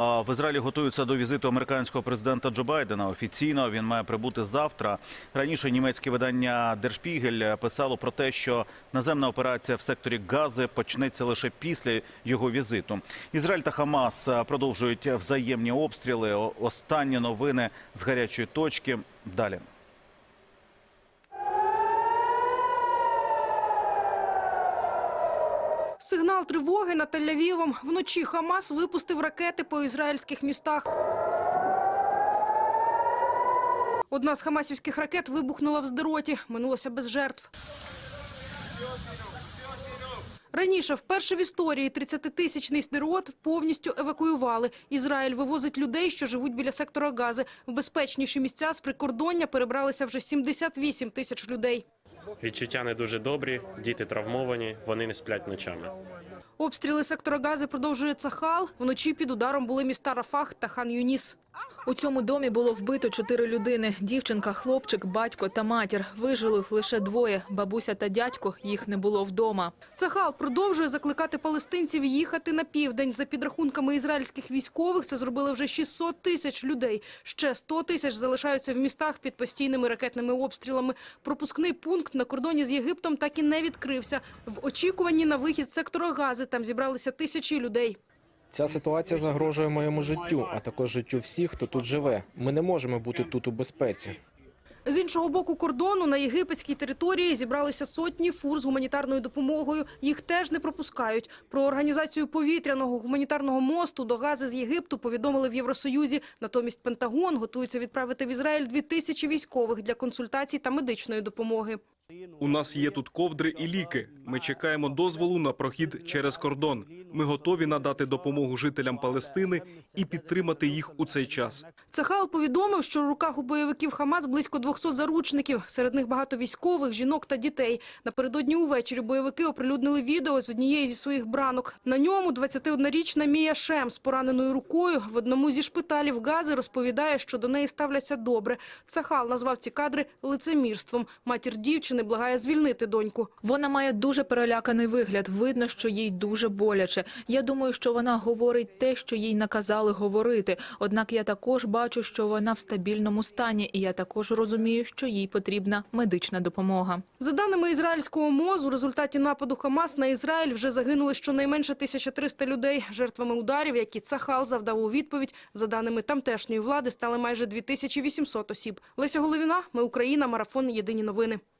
В Ізраїлі готуються до візиту американського президента Джо Байдена. Офіційно він має прибути завтра. Раніше німецьке видання Держпігель писало про те, що наземна операція в секторі Гази почнеться лише після його візиту. Ізраїль та Хамас продовжують взаємні обстріли. Останні новини з гарячої точки. Далі. Сигнал тривоги над Тель-Авівом. Вночі Хамас випустив ракети по ізраїльських містах. Одна з хамасівських ракет вибухнула в Здероті. Минулося без жертв. Раніше, вперше в історії, 30-тисячний Сдерот повністю евакуювали. Ізраїль вивозить людей, що живуть біля сектора Гази. В безпечніші місця з прикордоння перебралися вже 78 тисяч людей. Відчуття не дуже добрі, діти травмовані, вони не сплять ночами. Обстріли сектора Гази продовжує Цахал. Вночі під ударом були міста Рафах та Хан-Юніс. У цьому домі було вбито чотири людини: дівчинка, хлопчик, батько та матір. Вижили лише двоє. Бабуся та дядько. Їх не було вдома. Цахал продовжує закликати палестинців їхати на південь. За підрахунками ізраїльських військових, це зробили вже 600 тисяч людей. Ще 100 тисяч залишаються в містах під постійними ракетними обстрілами. Пропускний пункт на кордоні з Єгиптом так і не відкрився. В очікуванні на вихід сектора Гази там зібралися тисячі людей. Ця ситуація загрожує моєму життю, а також життю всіх, хто тут живе. Ми не можемо бути тут у безпеці. З іншого боку кордону на єгипетській території зібралися сотні фур з гуманітарною допомогою. Їх теж не пропускають. Про організацію повітряного гуманітарного мосту до Гази з Єгипту повідомили в Євросоюзі. Натомість Пентагон готується відправити в Ізраїль дві тисячі військових для консультацій та медичної допомоги. У нас є тут ковдри і ліки. Ми чекаємо дозволу на прохід через кордон. Ми готові надати допомогу жителям Палестини і підтримати їх у цей час. Цахал повідомив, що в руках у бойовиків Хамас близько 200 заручників. Серед них багато військових, жінок та дітей. Напередодні увечері бойовики оприлюднили відео з однієї зі своїх бранок. На ньому 21-річна Мія Шем з пораненою рукою в одному зі шпиталів Гази розповідає, що до неї ставляться добре. Цахал назвав ці кадри лицемірством. Матір дівчини благає звільнити доньку. Вона має дуже переляканий вигляд. Видно, що їй дуже боляче. Я думаю, що вона говорить те, що їй наказали говорити. Однак я також бачу, що вона в стабільному стані, і я також розумію, що їй потрібна медична допомога. За даними ізраїльського МОЗ, у результаті нападу Хамас на Ізраїль вже загинули щонайменше 1300 людей. Жертвами ударів, які Цахал завдав у відповідь, за даними тамтешньої влади, стали майже 2800 осіб. Леся Головіна, ми Україна, марафон. Єдині новини.